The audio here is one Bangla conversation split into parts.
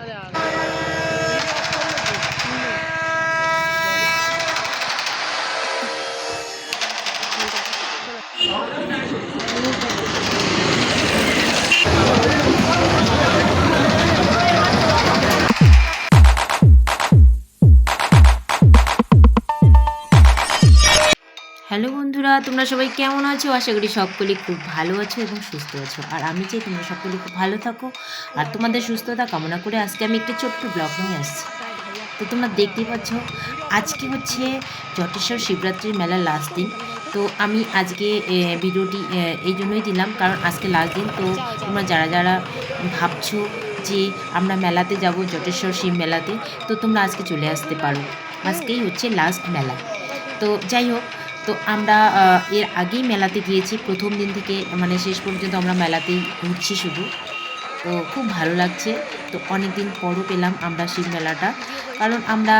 快点！হ্যালো বন্ধুরা, তোমরা সবাই কেমন আছো? আশা করি সকলেই খুব ভালো আছো এবং সুস্থ আছো। আর আমি চাই তোমরা সকলে খুব ভালো থাকো আর তোমাদের সুস্থতা কামনা করে আজকে আমি একটা ছোট্ট ব্লগ নিয়ে আসছি। তো তোমরা দেখতেই পাচ্ছ, আজকে হচ্ছে জটেশ্বর শিবরাত্রির মেলার লাস্ট দিন। তো আমি আজকে ভিডিওটি এই জন্যই দিলাম কারণ আজকে লাস্ট দিন। তো তোমরা যারা যারা ভাবছ যে আমরা মেলাতে যাব, জটেশ্বর শিব মেলাতে, তো তোমরা আজকে চলে আসতে পারো। আজকেই হচ্ছে লাস্ট মেলা। তো যাই হোক তো আমরা এর আগেই মেলাতে গিয়েছি। প্রথম দিন থেকে মানে শেষ পর্যন্ত আমরা মেলাতেই ঘুরছি শুধু। তো খুব ভালো লাগছে। তো অনেক দিন পরও পেলাম আমরা শিব মেলাটা। কারণ আমরা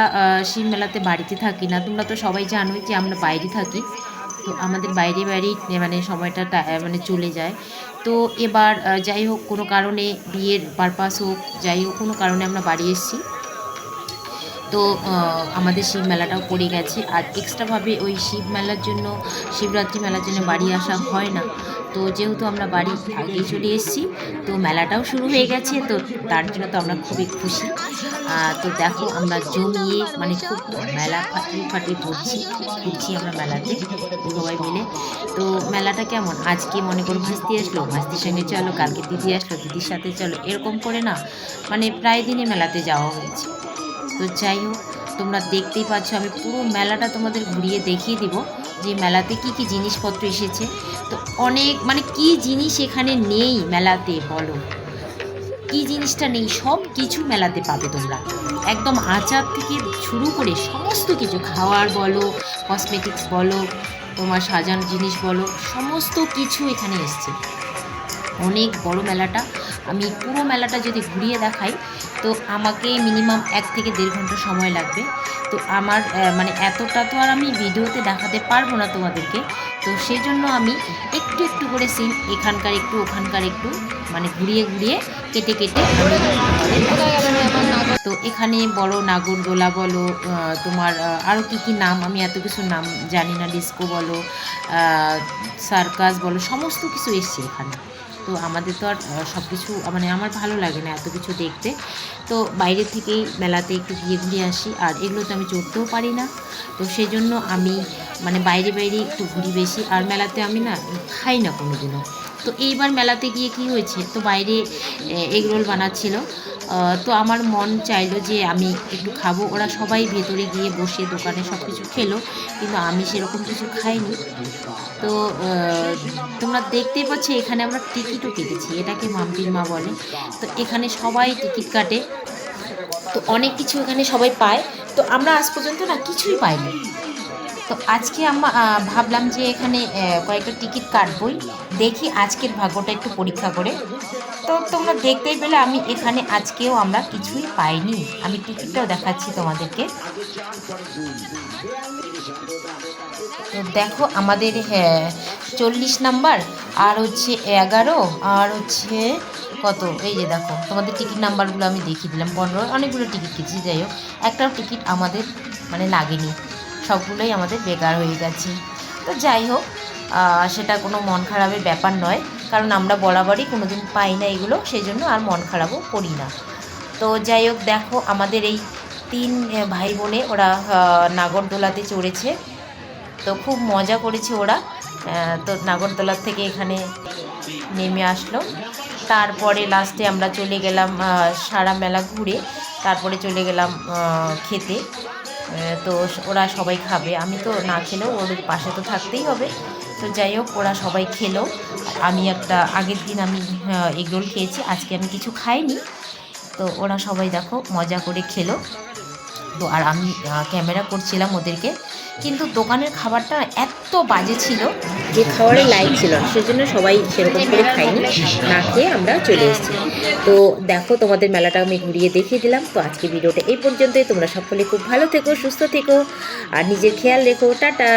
শিব মেলাতে বাড়িতে থাকি না। তোমরা তো সবাই জানোই যে আমরা বাইরে থাকি। তো আমাদের বাইরে বাইরেই মানে সময়টা মানে চলে যায়। তো এবার যাই হোক, কোনো কারণে বিয়ের পারপাস হোক, যাই হোক, কোনো কারণে আমরা বাড়ি এসেছি। তো আমাদের শিব মেলাটাও পড়ে গেছে। আর এক্সট্রাভাবে ওই শিব মেলার জন্য, শিবরাত্রি মেলার জন্য বাড়ি আসা হয় না। তো যেহেতু আমরা বাড়ি আগেই চলে এসেছি, তো মেলাটাও শুরু হয়ে গেছে, তো তার জন্য তো আমরা খুবই খুশি। তো দেখো আমরা জমিয়ে মানে খুব মেলা ফাটিয়ে ফাটিয়ে ঘুরছি ঘুরছি আমরা মেলাতে, সবাই মিলে। তো মেলাটা কেমন? আজকে মনে করো ভাস্তি আসলো, ভাস্তির সঙ্গে চলো, কালকে দিদি আসলো, দিদির সাথে চলো, এরকম করে না মানে প্রায় দিনই মেলাতে যাওয়া হয়েছে। তো যাই হোক, তোমরা দেখতেই পাচ্ছ, আমি পুরো মেলাটা তোমাদের ঘুরিয়ে দেখিয়ে দিব যে মেলাতে কি কি জিনিসপত্র এসেছে। তো অনেক মানে কি জিনিস এখানে নেই মেলাতে বলো? কি জিনিসটা নেই? সব কিছু মেলাতে পাবে তোমরা। একদম আচার থেকে শুরু করে সমস্ত কিছু, খাওয়ার বলো কসমেটিক্স বলো, তোমার সাজানোর জিনিস বলো, সমস্ত কিছু এখানে এসছে। অনেক বড় মেলাটা। আমি পুরো মেলাটা যদি ঘুরিয়ে দেখাই, তো আমাকে মিনিমাম এক থেকে দেড় ঘণ্টা সময় লাগবে। তো আমার মানে এতটা তো আর আমি ভিডিওতে দেখাতে পারব না তোমাদেরকে। তো সেই জন্য আমি একটু একটু করে সিন এখানকার একটু, ওখানকার একটু মানে ঘুরিয়ে ঘুরিয়ে কেটে কেটে তো এখানে বড় নাগরদোলা বলো তোমার আরও কী কী নাম, আমি এত কিছু নাম জানি না, ডিস্কো বলো সার্কাস বলো, সমস্ত কিছু এসছে এখানে। তো আমাদের তো আর সব কিছু মানে আমার ভালো লাগে না এত কিছু দেখতে। তো বাইরে থেকেই মেলাতে একটু গিয়ে ঘুরে আসি। আর এগুলো তো আমি চড়তেও পারি না। তো সেই জন্য আমি মানে বাইরে বাইরে একটু ঘুরি বেশি। আর মেলাতে আমি না, খাই না কোনো দিনও তো এইবার মেলাতে গিয়ে কি হয়েছে? তো বাইরে এগরোল বানাচ্ছিল। তো আমার মন চাইলো যে আমি একটু খাব। ওরা সবাই ভেতরে গিয়ে বসে দোকানে সব কিছু খেলো, কিন্তু আমি সেরকম কিছু খাইনি। তো তোমরা দেখতেই পাচ্ছ এখানে আমরা টিকিটও কেটেছি, এটাকে মাম্পির মা বলে। তো এখানে সবাই টিকিট কাটে। তো অনেক কিছু এখানে সবাই পায়। তো আমরা আজ পর্যন্ত না কিছুই পাইনি। তো আজকে আমরা ভাবলাম যে এখানে কয়েকটা টিকিট কাটবই। দেখি আজকের ভাগ্যটা একটু পরীক্ষা করে। তো তোমরা দেখতেই পেলে আমি এখানে আজকেও আমরা কিছুই পাইনি। আমি টিকিটটাও দেখাচ্ছি তোমাদেরকে। দেখো আমাদের হ্যাঁ চল্লিশ নাম্বার, আর হচ্ছে এগারো, আর হচ্ছে কত? এই যে দেখো, তোমাদের টিকিট নাম্বারগুলো আমি দেখিয়ে দিলাম, পনেরো, অনেকগুলো টিকিট কেটেছি, যাই হোক, একটাও টিকিট আমাদের মানে লাগেনি, সবগুলোই আমাদের বেকার হয়ে গেছে। তো যাই হোক সেটা কোনো মন খারাপের ব্যাপার নয়। কারণ আমরা বরাবরই কোনো দিন পাই না এগুলো, সেই জন্য আর মন খারাপও করি না। তো যাই হোক, দেখো আমাদের এই তিন ভাই বোনে ওরা নাগরদোলাতে চড়েছে। তো খুব মজা করেছে ওরা। তো নাগরদোলার থেকে এখানে নেমে আসলো। তারপরে লাস্টে আমরা চলে গেলাম সারা মেলা ঘুরে। তারপরে চলে গেলাম খেতে। তো ওরা সবাই খাবে। আমি তো না খেলেও ওদের পাশে তো থাকতেই হবে। তো যাই হোক, ওরা সবাই খেলো। আমি একটা, আগের দিন আমি এগরোল খেয়েছি, আজকে আমি কিছু খাইনি। তো ওরা সবাই দেখো, মজা করে খেলো। তো আর আমি ক্যামেরা করছিলাম ওদেরকে। কিন্তু দোকানের খাবারটা এত বাজে ছিল। যে খাবারের লাইক ছিল সেজন্য সবাই সেরকম করে খাইনি না খেয়ে আমরা চলে এসেছি। তো দেখো, তোমাদের মেলাটা আমি ঘুরিয়ে দেখিয়ে দিলাম। তো আজকে ভিডিওটা এই পর্যন্তই। তোমরা সকলে খুব ভালো থেকো, সুস্থ থেকো, আর নিজের খেয়াল রেখো। টাটা!